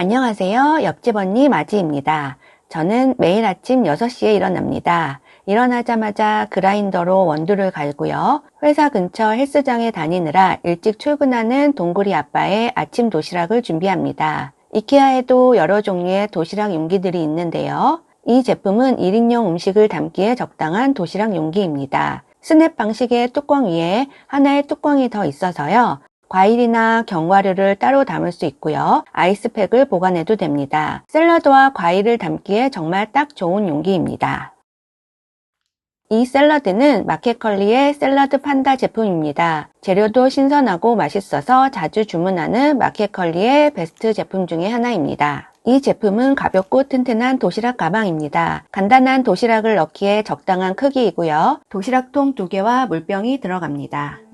안녕하세요. 옆집 언니 마지입니다. 저는 매일 아침 6시에 일어납니다. 일어나자마자 그라인더로 원두를 갈고요. 회사 근처 헬스장에 다니느라 일찍 출근하는 동구리 아빠의 아침 도시락을 준비합니다. 이케아에도 여러 종류의 도시락 용기들이 있는데요. 이 제품은 1인용 음식을 담기에 적당한 도시락 용기입니다. 스냅 방식의 뚜껑 위에 하나의 뚜껑이 더 있어서요. 과일이나 견과류를 따로 담을 수 있고요. 아이스팩을 보관해도 됩니다. 샐러드와 과일을 담기에 정말 딱 좋은 용기입니다. 이 샐러드는 마켓컬리의 샐러드 판다 제품입니다. 재료도 신선하고 맛있어서 자주 주문하는 마켓컬리의 베스트 제품 중에 하나입니다. 이 제품은 가볍고 튼튼한 도시락 가방입니다. 간단한 도시락을 넣기에 적당한 크기이고요. 도시락통 2개와 물병이 들어갑니다.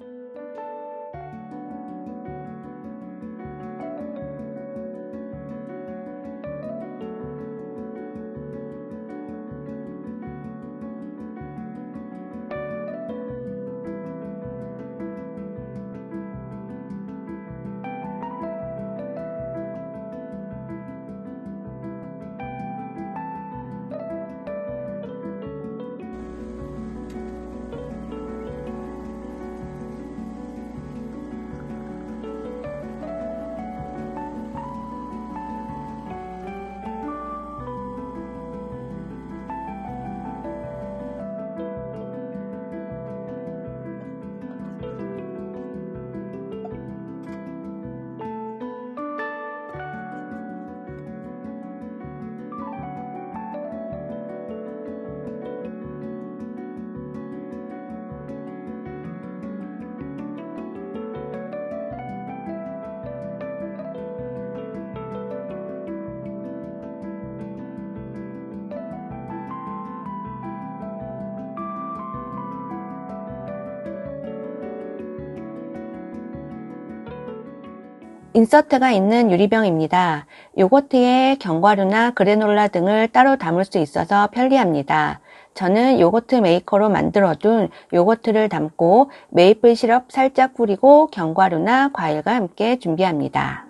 인서트가 있는 유리병입니다. 요거트에 견과류나 그래놀라 등을 따로 담을 수 있어서 편리합니다. 저는 요거트 메이커로 만들어둔 요거트를 담고 메이플 시럽 살짝 뿌리고 견과류나 과일과 함께 준비합니다.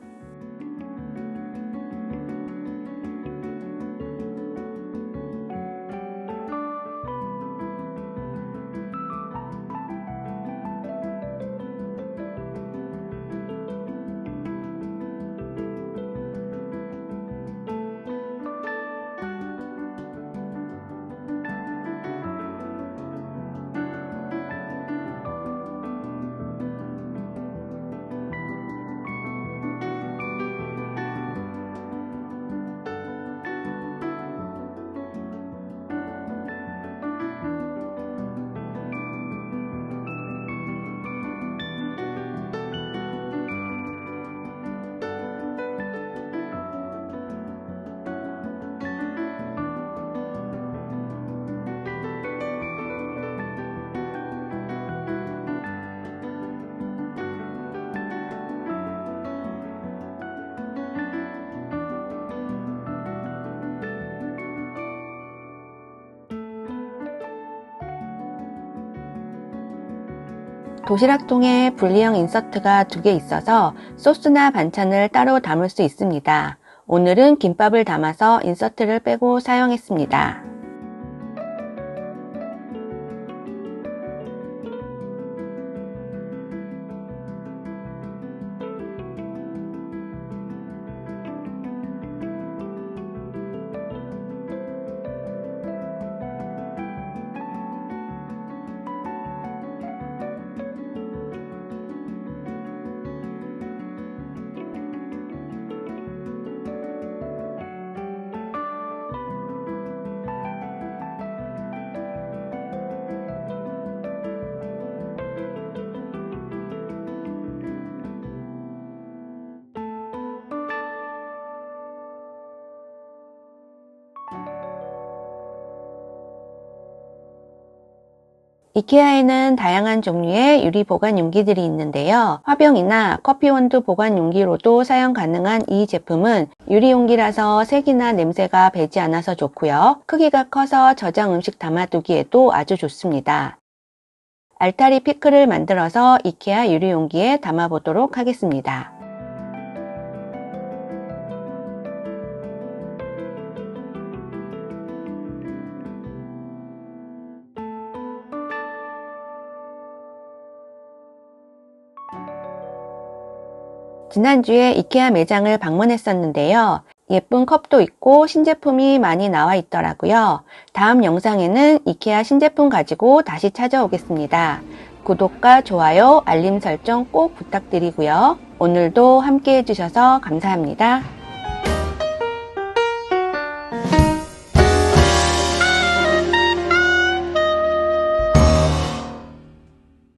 도시락통에 분리형 인서트가 두 개 있어서 소스나 반찬을 따로 담을 수 있습니다. 오늘은 김밥을 담아서 인서트를 빼고 사용했습니다. 이케아에는 다양한 종류의 유리 보관 용기들이 있는데요. 화병이나 커피 원두 보관 용기로도 사용 가능한 이 제품은 유리 용기라서 색이나 냄새가 배지 않아서 좋고요. 크기가 커서 저장 음식 담아두기에도 아주 좋습니다. 알타리 피클을 만들어서 이케아 유리 용기에 담아보도록 하겠습니다. 지난주에 이케아 매장을 방문했었는데요. 예쁜 컵도 있고 신제품이 많이 나와 있더라고요. 다음 영상에는 이케아 신제품 가지고 다시 찾아오겠습니다. 구독과 좋아요, 알림 설정 꼭 부탁드리고요. 오늘도 함께 해주셔서 감사합니다.